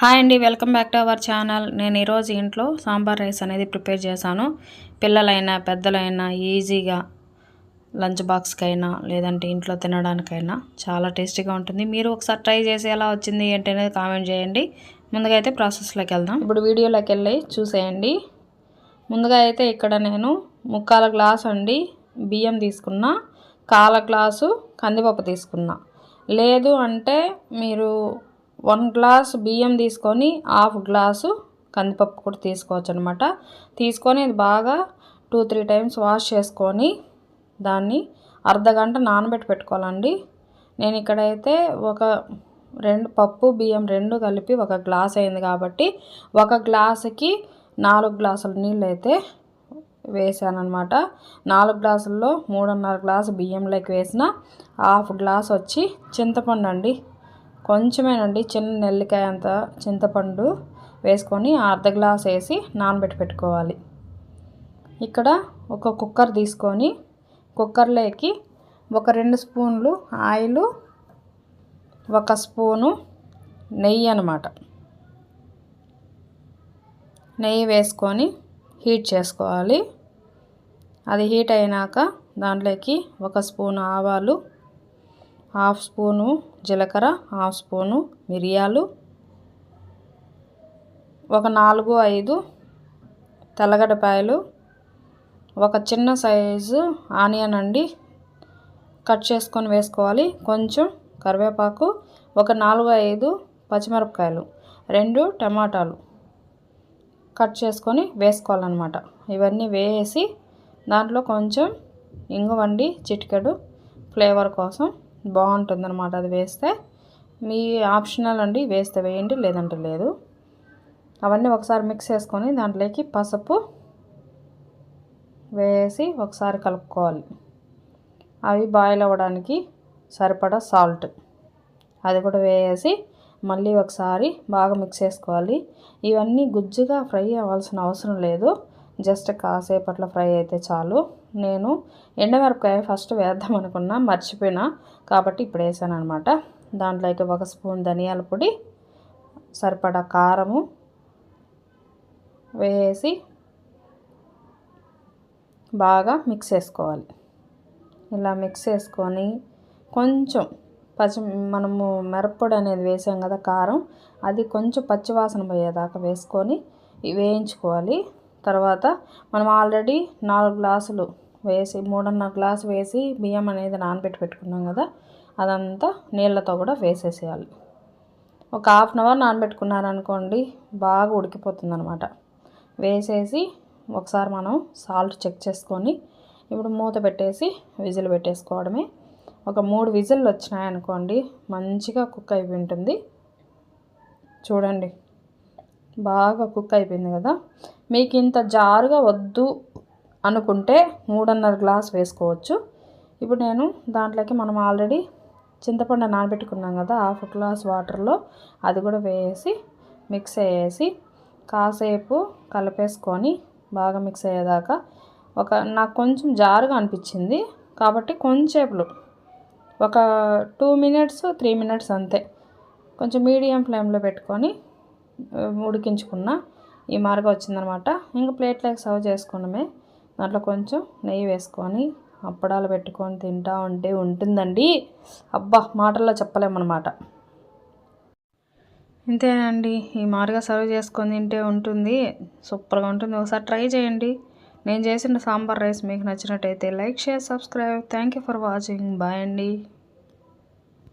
Hi అండి welcome back to our channel. నేను ఈరోజు ఇంట్లో సాంబార్ రైస్ అనేది ప్రిపేర్ చేశాను. పిల్లలైనా పెద్దలైనా ఈజీగా లంచ్ బాక్స్కైనా లేదంటే ఇంట్లో తినడానికైనా చాలా టేస్టీగా ఉంటుంది. మీరు ఒకసారి ట్రై చేసి ఎలా వచ్చింది ఏంటి అనేది కామెంట్ చేయండి. ముందుగా అయితే ప్రాసెస్లోకి వెళ్దాం. ఇప్పుడు వీడియోలోకి వెళ్ళి చూసేయండి. ముందుగా అయితే ఇక్కడ నేను ముక్కాల గ్లాస్ అండి బియ్యం తీసుకున్నా కాల గ్లాసు కందిపప్పు తీసుకున్నా. లేదు అంటే మీరు వన్ గ్లాస్ బియ్యం తీసుకొని హాఫ్ గ్లాసు కందిపప్పు కూడా తీసుకోవచ్చు అనమాట తీసుకొని ఇది బాగా టూ త్రీ టైమ్స్ వాష్ చేసుకొని దాన్ని అర్ధ గంట నానబెట్టి పెట్టుకోవాలండి. నేను ఇక్కడైతే ఒక రెండు పప్పు బియ్యం రెండు కలిపి ఒక గ్లాస్ అయింది కాబట్టి ఒక గ్లాసుకి నాలుగు గ్లాసుల నీళ్ళు అయితే వేసాను నాలుగు గ్లాసుల్లో మూడున్నర గ్లాసు బియ్యంలోకి వేసిన హాఫ్ గ్లాస్ వచ్చి చింతపండు అండి. కొంచెమేనండి చిన్న నెల్లికాయ అంత చింతపండు వేసుకొని అర్ధ గ్లాస్ వేసి నానబెట్టి పెట్టుకోవాలి. ఇక్కడ ఒక కుక్కర్ తీసుకొని కుక్కర్లోకి ఒక రెండు స్పూన్లు ఆయిల్ ఒక స్పూను నెయ్యి అనమాట నెయ్యి వేసుకొని హీట్ చేసుకోవాలి. అది హీట్ అయినాక దాంట్లోకి ఒక స్పూన్ ఆవాలు హాఫ్ స్పూను జీలకర్ర హాఫ్ స్పూను మిరియాలు ఒక నాలుగు ఐదు తెల్లగడ్డపాయలు ఒక చిన్న సైజు ఆనియన్ అండి. కట్ చేసుకొని వేసుకోవాలి. కొంచెం కరివేపాకు ఒక నాలుగు ఐదు పచ్చిమిరపకాయలు రెండు టమాటాలు కట్ చేసుకొని వేసుకోవాలన్నమాట. ఇవన్నీ వేసి దాంట్లో కొంచెం ఇంగువండి చిటికెడు ఫ్లేవర్ కోసం బాగుంటుందన్నమాట. అది వేస్తే మీ ఆప్షనల్ అండి వేస్తే వేయండి లేదంటే లేదు. అవన్నీ ఒకసారి మిక్స్ చేసుకొని దాంట్లోకి పసుపు వేసి ఒకసారి కలుపుకోవాలి. అవి బాయిల్ అవ్వడానికి సరిపడా సాల్ట్ అది కూడా వేసి మళ్ళీ ఒకసారి బాగా మిక్స్ చేసుకోవాలి. ఇవన్నీ గుజ్జుగా ఫ్రై అవ్వాల్సిన అవసరం లేదు. జస్ట్ కాసేపట్లో ఫ్రై అయితే చాలు. నేను ఎండమిరపకాయ ఫస్ట్ వేద్దాం అనుకున్నా మర్చిపోయినా. కాబట్టి ఇప్పుడు వేసాను అనమాట దాంట్లోకి ఒక స్పూన్ ధనియాల పొడి సరిపడా కారము వేసి బాగా మిక్స్ చేసుకోవాలి. ఇలా మిక్స్ చేసుకొని కొంచెం పచ్చి మనము మిరప్పొడి అనేది వేసాం కదా కారం. అది కొంచెం పచ్చివాసన పోయేదాకా వేసుకొని వేయించుకోవాలి. తర్వాత మనం ఆల్రెడీ నాలుగు గ్లాసులు వేసి మూడున్నర గ్లాసు వేసి బియ్యం అనేది నానబెట్టి పెట్టుకున్నాం కదా అదంతా నీళ్ళతో కూడా వేసేసేయాలి. ఒక హాఫ్ అన్ అవర్ నానబెట్టుకున్నారనుకోండి బాగా ఉడికిపోతుంది అనమాట వేసేసి ఒకసారి మనం సాల్ట్ చెక్ చేసుకొని ఇప్పుడు మూత పెట్టేసి విజిల్ పెట్టేసుకోవడమే. ఒక మూడు విజిల్లు వచ్చినాయనుకోండి మంచిగా కుక్ అయిపోయి ఉంటుంది. చూడండి. బాగా కుక్ అయిపోయింది కదా. మీకు ఇంత జారుగా వద్దు అనుకుంటే మూడున్నర గ్లాస్ వేసుకోవచ్చు. ఇప్పుడు నేను దాంట్లోకి మనం ఆల్రెడీ చింతపండు నానబెట్టుకున్నాం కదా హాఫ్ గ్లాస్ వాటర్లో అది కూడా వేసి మిక్స్ అయ్యేసి కాసేపు కలిపేసుకొని బాగా మిక్స్ అయ్యేదాకా ఒక నాకు కొంచెం జారుగా అనిపించింది కాబట్టి కొంచెంసేపులు ఒక టూ మినిట్స్ త్రీ మినిట్స్ అంతే. కొంచెం మీడియం ఫ్లేమ్లో పెట్టుకొని ఉడికించుకున్న ఈ మార్గం వచ్చిందనమాట. ఇంకా ప్లేట్లోకి సర్వ్ చేసుకోవడమే. దాంట్లో కొంచెం నెయ్యి వేసుకొని అప్పడాలు పెట్టుకొని తింటా ఉంటే ఉంటుందండి. అబ్బా మాటల్లో చెప్పలేమన్నమాట ఇంతేనండి ఈ మారుగా సర్వ్ చేసుకొని తింటే ఉంటుంది. సూపర్గా ఉంటుంది. ఒకసారి ట్రై చేయండి. నేను చేసిన సాంబార్ రైస్ మీకు నచ్చినట్టయితే like share subscribe. Thank you for watching bye అండి.